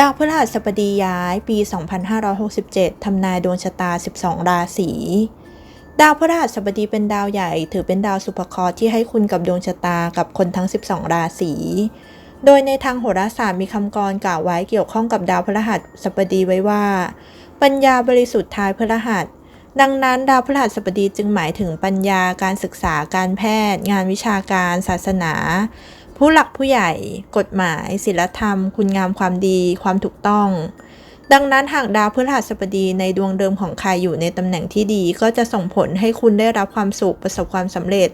ดาวพฤหัสบดีย้ายปี 2567 ทำนายดวงชะตา 12 ราศี ดาวพฤหัสบดีเป็นดาวใหญ่ ถือเป็นดาวสุภเคราะห์ที่ให้คุณกับดวงชะตากับคนทั้ง 12 ราศี โดยในทางโหราศาสตร์มีคำกรกล่าวไว้เกี่ยวข้องกับดาวพฤหัสบดีไว้ว่า ปัญญาบริสุทธิ์ทายพฤหัส ดังนั้นดาวพฤหัสบดีจึงหมายถึงปัญญาการศึกษาการแพทย์ งานวิชาการ ศาสนา ผู้หลักผู้ใหญ่ กฎหมาย ศีลธรรม คุณงามความดี ความถูกต้อง ดังนั้นหากดาวพฤหัสบดีในดวงเดิมของใครอยู่ในตำแหน่งที่ดี ก็จะส่งผลให้คุณได้รับความสุขประสบความสำเร็จ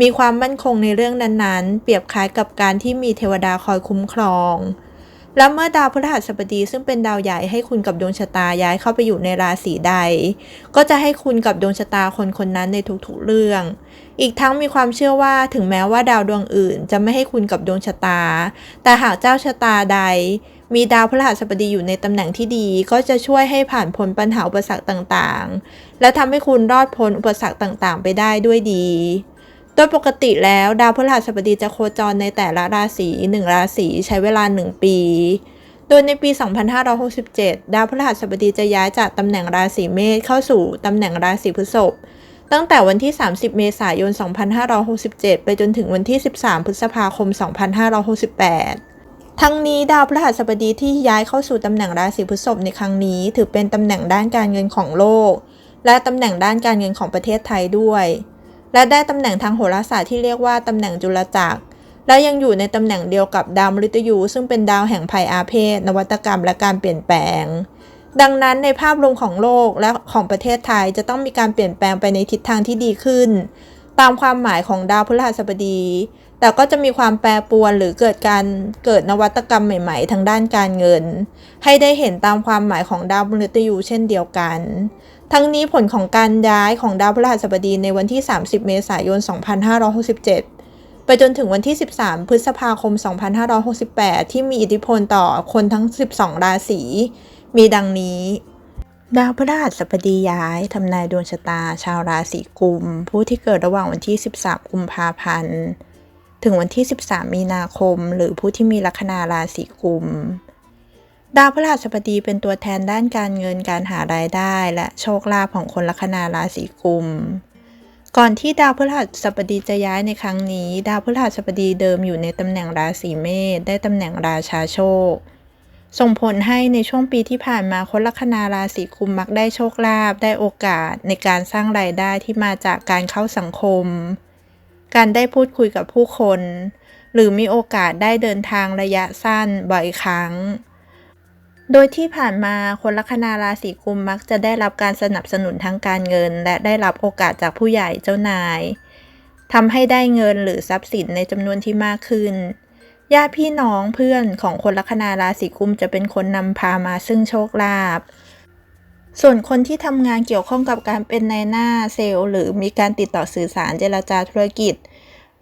มีความมั่นคงในเรื่องนั้นๆ เปรียบคล้ายกับการที่มีเทวดาคอยคุ้มครอง และเมื่อดาวพฤหัสบดีซึ่งเป็นดาวใหญ่ให้คุณกับดวงชะตาย้ายเข้าไปอยู่ในราศีใด ก็จะให้คุณกับดวงชะตาคนคนนั้นในทุกๆเรื่อง อีกทั้งมีความเชื่อว่าถึงแม้ว่าดาวดวงอื่น จะไม่ให้คุณกับดวงชะตา แต่หากเจ้าชะตาใด มีดาวพฤหัสบดีอยู่ในตำแหน่งที่ดีก็จะช่วยให้ผ่านพ้นปัญหาอุปสรรคต่างๆ และทำให้คุณรอดพ้นอุปสรรคต่างๆ ไปได้ด้วยดี โดยปกติแล้วดาวพฤหัสบดีจะโคจรในแต่ละราศีหนึ่งราศีใช้เวลา 1 ปี โดยในปี 2567 ดาวพฤหัสบดีจะย้ายจากตำแหน่งราศีเมษเข้าสู่ตำแหน่งราศีพฤษภตั้งแต่วันที่ 30 เมษายน 2567 ไปจนถึงวันที่ 13 พฤษภาคม 2568ทั้งนี้ดาวพฤหัสบดีที่ย้ายเข้าสู่ตำแหน่งราศีพฤษภในครั้งนี้ ถือเป็นตำแหน่งด้านการเงินของโลก และตำแหน่งด้านการเงินของประเทศไทยด้วย และได้ตำแหน่งทางโหราศาสตร์ที่เรียกว่าตำแหน่งจุลจักร และยังอยู่ในตำแหน่งเดียวกับดาวมฤตยู ซึ่งเป็นดาวแห่งภัยอาเพศ นวัตกรรมและการเปลี่ยนแปลง ดังนั้นในภาพรวมของโลกและของประเทศไทยจะต้องมีการเปลี่ยนแปลงไปในทิศทางที่ดีขึ้น ตามความหมายของดาวพฤหัสบดี แต่ก็จะมีความแปรปรวนหรือเกิดการเกิดนวัตกรรมใหม่ๆ ทางด้านการเงิน ให้ได้เห็นตามความหมายของดาวมฤตยูเช่นเดียวกัน ทั้งนี้ผลของการย้ายของดาวพฤหัสบดีในวันที่ 30 เมษายน 2567 ไปจนถึงวันที่ 13 พฤษภาคม 2568 ที่มีอิทธิพลต่อคนทั้ง 12 ราศี มีดังนี้ ดาวพฤหัสบดีย้ายทำนายดวงชะตา ชาวราศีกุม ผู้ที่เกิดระหว่างวันที่ 13 กุมภาพันธ์ ถึงวันที่ 13 มีนาคม หรือผู้ที่มีลัคนาราศีกุม ดาวพฤหัสบดีเป็นตัวแทนด้านการเงินการหารายได้ และโชคลาภของคนลัคนาราศีกุม ก่อนที่ดาวพฤหัสบดีจะย้ายในครั้งนี้ ดาวพฤหัสบดีเดิมอยู่ในตำแหน่งราศีเมษได้ตำแหน่งราชาโชค ส่งผลให้ในช่วงปีที่ผ่านมาคนลัคนาราศีกุมมักได้โชคลาภได้โอกาสในการสร้างรายได้ที่มาจากการเข้าสังคม การได้พูดคุยกับผู้คน หรือมีโอกาสได้เดินทางระยะสั้นบ่อยครั้ง โดยที่ผ่านมาคนลัคนาราศีกุมมักจะได้รับการสนับสนุนทางการเงิน และได้รับโอกาสจากผู้ใหญ่เจ้านายทำให้ได้เงินหรือทรัพย์สินในจำนวนที่มากขึ้นญาติพี่น้องเพื่อนของคนลัคนาราศีกุมจะเป็นคนนำพามาซึ่งโชคลาภส่วนคนที่ทำงานเกี่ยวข้องกับการเป็นนายหน้าเซลล์หรือมีการติดต่อสื่อสารเจรจาธุรกิจ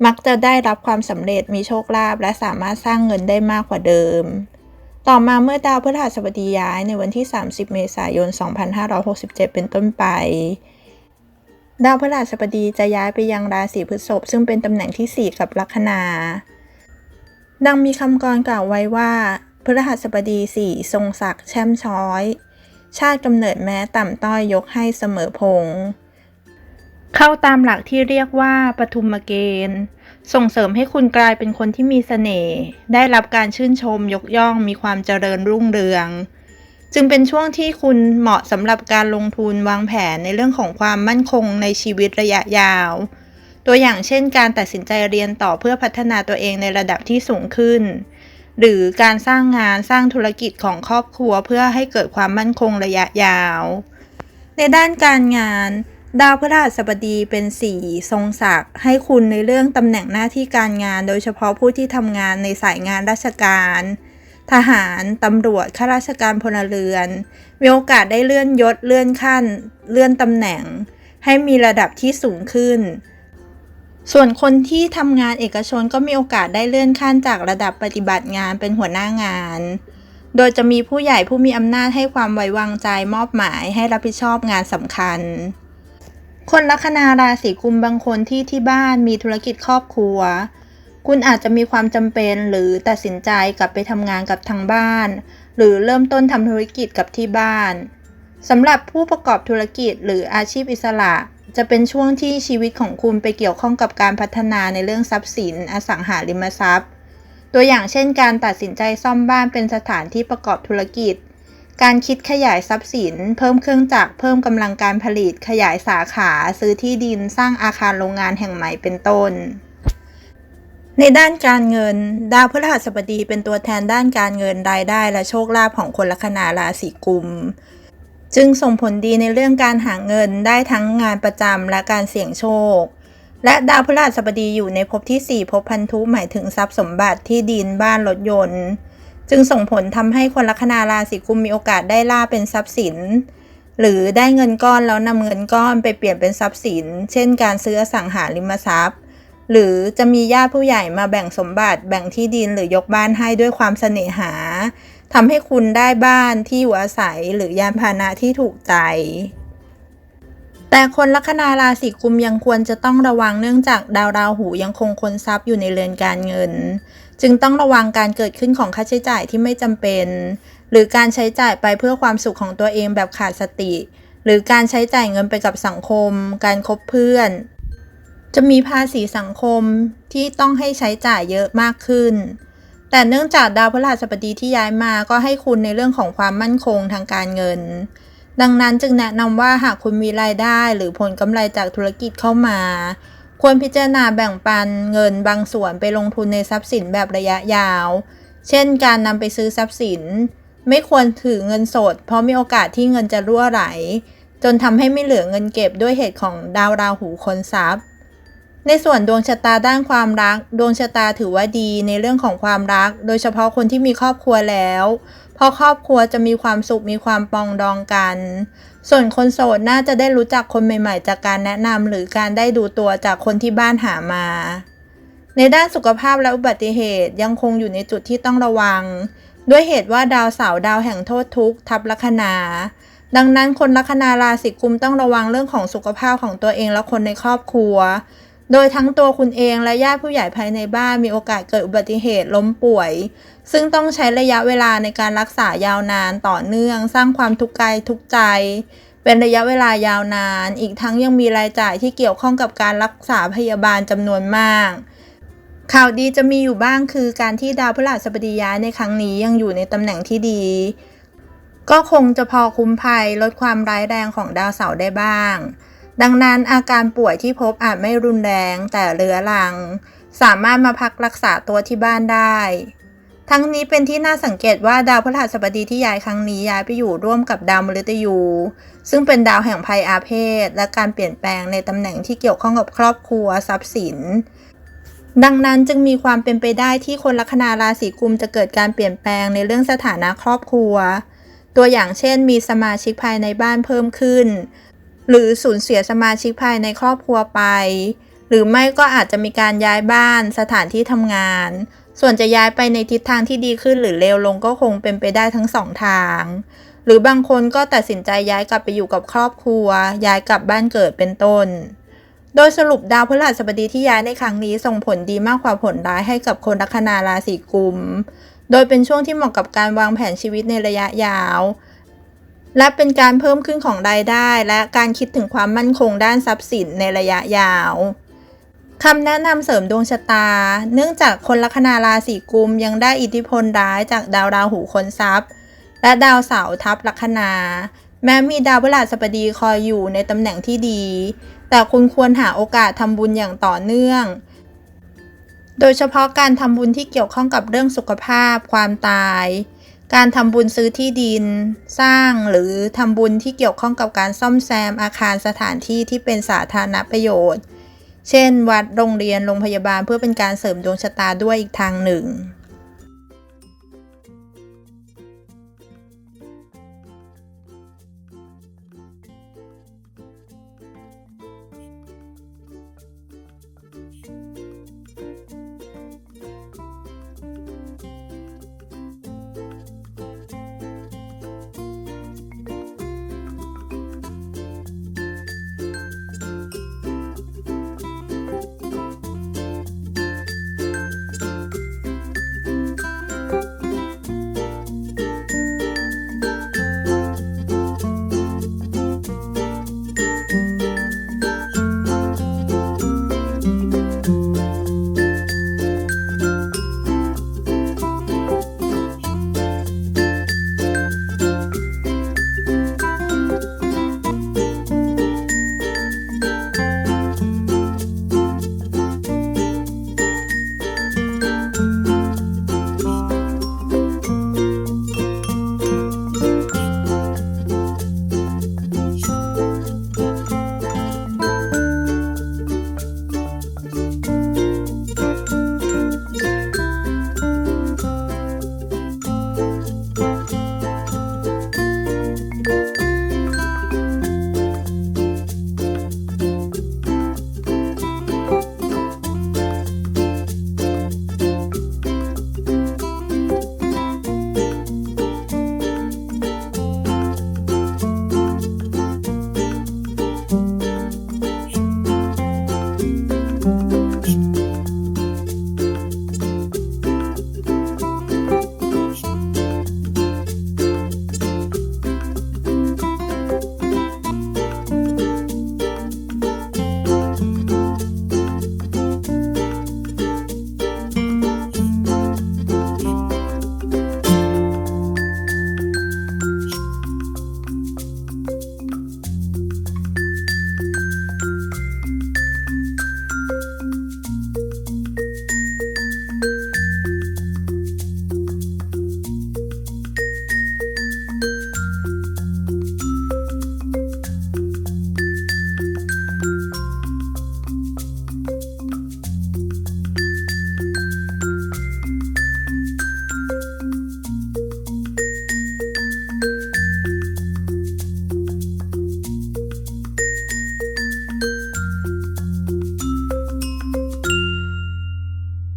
มักจะได้รับความสำเร็จมีโชคลาภและสามารถสร้างเงินได้มากกว่าเดิม ต่อมาเมื่อดาวพฤหัสบดีย้ายในวันที่ 30 เมษายน 2567 เป็นต้นไป ดาวพฤหัสบดีจะย้ายไปยังราศีพฤษภซึ่งเป็นตำแหน่งที่ 4 กับลัคนา ดังมีคำกรกล่าวไว้ว่า พฤหัสบดีสี่ทรงศักดิ์แช่มช้อย ชาติกำเนิดแม้ต่ำต้อยยกให้เสมอพง เข้าตามหลักที่เรียกว่าปทุมเกณฑ์ ส่งเสริมให้คุณกลายเป็นคนที่มีเสน่ห์ ได้รับการชื่นชมยกย่องมีความเจริญรุ่งเรือง จึงเป็นช่วงที่คุณเหมาะสำหรับการลงทุนวางแผนในเรื่องของความมั่นคงในชีวิตระยะยาว ตัวอย่างเช่น การตัดสินใจเรียนต่อเพื่อพัฒนาตัวเองในระดับที่สูงขึ้น หรือการสร้างงานสร้างธุรกิจของครอบครัวเพื่อให้เกิดความมั่นคงระยะยาว ในด้านการงาน ดาวพฤหัสบดีเป็นสีทรงศักดิ์ให้คุณในเรื่องตำแหน่งหน้าที่การงาน โดยเฉพาะผู้ที่ทำงานในสายงานราชการ ทหาร ตำรวจ ข้าราชการพลเรือน มีโอกาสได้เลื่อนยศ เลื่อนขั้น เลื่อนตำแหน่ง ให้มีระดับที่สูงขึ้น ส่วนคนที่ทำงานเอกชนก็มีโอกาสได้เลื่อนขั้นจากระดับปฏิบัติงานเป็นหัวหน้างาน โดยจะมีผู้ใหญ่ผู้มีอำนาจให้ความไว้วางใจมอบหมายให้รับผิดชอบงานสำคัญ คนลัคนาราศีกุมบางคนที่ที่บ้านมีธุรกิจครอบครัว คุณอาจจะมีความจำเป็นหรือตัดสินใจกลับไปทำงานกับทางบ้าน หรือเริ่มต้นทำธุรกิจกับที่บ้านสำหรับผู้ประกอบธุรกิจหรืออาชีพอิสระ จะเป็นช่วงที่ชีวิตของคุณไปเกี่ยวข้องกับการพัฒนาในเรื่องทรัพย์สิน อสังหาริมทรัพย์ ตัวอย่างเช่น การตัดสินใจซ่อมบ้านเป็นสถานที่ประกอบธุรกิจ การคิดขยายทรัพย์สิน เพิ่มเครื่องจักร เพิ่มกำลังการผลิต ขยายสาขา ซื้อที่ดิน สร้างอาคารโรงงานแห่งใหม่ เป็นต้น ในด้านการเงิน ดาวพฤหัสบดีเป็นตัวแทนด้านการเงินรายได้ และโชคลาภของคนลัคนาราศีกุม จึงส่งผลดีในเรื่องการหาเงินได้ทั้งงานประจำและการเสี่ยงโชค และดาวพฤหัสบดีอยู่ในภพที่ 4ภพพันธุหมายถึงทรัพย์สมบัติที่ดินบ้านรถยนต์ จึงส่งผลทำให้คนลัคนาราศีกุมมีโอกาสได้ล่าเป็นทรัพย์สิน หรือได้เงินก้อนแล้วนำเงินก้อนไปเปลี่ยนเป็นทรัพย์สิน เช่น การซื้ออสังหาริมทรัพย์ หรือจะมีญาติผู้ใหญ่มาแบ่งสมบัติ แบ่งที่ดินหรือยกบ้านให้ด้วยความเสน่หาทำให้คุณได้บ้านที่อยู่อาศัยหรือยานพาหนะที่ถูกใจ แต่คนลัคนาราศีกุมยังควรจะต้องระวังเนื่องจากดาวราหูยังคงคนทรัพย์อยู่ในเรือนการเงิน จึงต้องระวังการเกิดขึ้นของค่าใช้จ่ายที่ไม่จำเป็น หรือการใช้จ่ายไปเพื่อความสุขของตัวเองแบบขาดสติ หรือการใช้จ่ายเงินไปกับสังคม การคบเพื่อน จะมีภาษีสังคมที่ต้องให้ใช้จ่ายเยอะมากขึ้น แต่เนื่องจากดาวพฤหัสบดีที่ย้ายมาก็ให้คุณในเรื่องของความมั่นคงทางการเงิน ดังนั้นจึงแนะนำว่าหากคุณมีรายได้หรือผลกำไรจากธุรกิจเข้ามา ควรพิจารณาแบ่งปันเงินบางส่วนไปลงทุนในทรัพย์สินแบบระยะยาว เช่น การนำไปซื้อทรัพย์สิน ไม่ควรถือเงินสด เพราะมีโอกาสที่เงินจะรั่วไหล จนทำให้ไม่เหลือเงินเก็บด้วยเหตุของดาวราหูคนทรัพย์ ในส่วนดวงชะตาด้านความรัก ดวงชะตาถือว่าดีในเรื่องของความรัก โดยเฉพาะคนที่มีครอบครัวแล้ว เพราะครอบครัวจะมีความสุขมีความปองดองกัน ส่วนคนโสดน่าจะได้รู้จักคนใหม่ๆ จากการแนะนำหรือการได้ดูตัวจากคนที่บ้านหามา ในด้านสุขภาพและอุบัติเหตุยังคงอยู่ในจุดที่ต้องระวัง ด้วยเหตุว่าดาวเสาร์ดาวแห่งโทษทุกข์ทับลัคนาดังนั้นคนลัคนาราศีกุมต้องระวังเรื่องของสุขภาพของตัวเองและคนในครอบครัว โดยทั้งตัวคุณเองและญาติผู้ใหญ่ภายในบ้านมีโอกาสเกิดอุบัติเหตุล้มป่วย ซึ่งต้องใช้ระยะเวลาในการรักษายาวนานต่อเนื่อง สร้างความทุกข์กายทุกข์ใจ เป็นระยะเวลายาวนาน อีกทั้งยังมีรายจ่ายที่เกี่ยวข้องกับการรักษาพยาบาลจำนวนมาก ข่าวดีจะมีอยู่บ้างคือการที่ดาวพฤหัสบดีย้ายในครั้งนี้ยังอยู่ในตำแหน่งที่ดี ก็คงจะพอคุ้มภัยลดความร้ายแรงของดาวเสาร์ได้บ้าง ดังนั้นอาการป่วยที่พบอาจไม่รุนแรงแต่เรื้อรัง สามารถมาพักรักษาตัวที่บ้านได้ ทั้งนี้เป็นที่น่าสังเกตว่าดาวพฤหัสบดีที่ย้ายครั้งนี้ย้ายไปอยู่ร่วมกับดาวมฤตยู ซึ่งเป็นดาวแห่งภัยอาเพศ และการเปลี่ยนแปลงในตำแหน่งที่เกี่ยวข้องกับครอบครัวทรัพย์สิน ดังนั้นจึงมีความเป็นไปได้ที่คนลัคนาราศีกุมจะเกิดการเปลี่ยนแปลงในเรื่องสถานะครอบครัว ตัวอย่างเช่น มีสมาชิกภายในบ้านเพิ่มขึ้น หรือสูญเสียสมาชิกภายในครอบครัวไป หรือไม่ก็อาจจะมีการย้ายบ้านสถานที่ทำงาน ส่วนจะย้ายไปในทิศทางที่ดีขึ้นหรือเลวลงก็คงเป็นไปได้ทั้งสองทาง หรือบางคนก็ตัดสินใจย้ายกลับไปอยู่กับครอบครัว ย้ายกลับบ้านเกิดเป็นต้น โดยสรุปดาวพฤหัสบดีที่ย้ายในครั้งนี้ส่งผลดีมากกว่าผลร้ายให้กับคนลัคนาราศีกุม โดยเป็นช่วงที่เหมาะกับการวางแผนชีวิตในระยะยาว และเป็นการเพิ่มขึ้นของรายได้ และการคิดถึงความมั่นคงด้านทรัพย์สินในระยะยาวคำแนะนำเสริมดวงชะตา เนื่องจากคนลัคนาราศีกุมยังได้อิทธิพลร้ายจากดาวราหูคนทรัพย์ และดาวเสาร์ทับลัคนา แม้มีดาวพฤหัสบดีคอยอยู่ในตำแหน่งที่ดี แต่คุณควรหาโอกาสทำบุญอย่างต่อเนื่อง โดยเฉพาะการทำบุญที่เกี่ยวข้องกับเรื่องสุขภาพ ความตาย การทำบุญซื้อที่ดิน สร้างหรือทำบุญที่เกี่ยวข้องกับการซ่อมแซมอาคารสถานที่ที่เป็นสาธารณประโยชน์ เช่น วัดโรงเรียนโรงพยาบาลเพื่อเป็นการเสริมดวงชะตาด้วยอีกทางหนึ่ง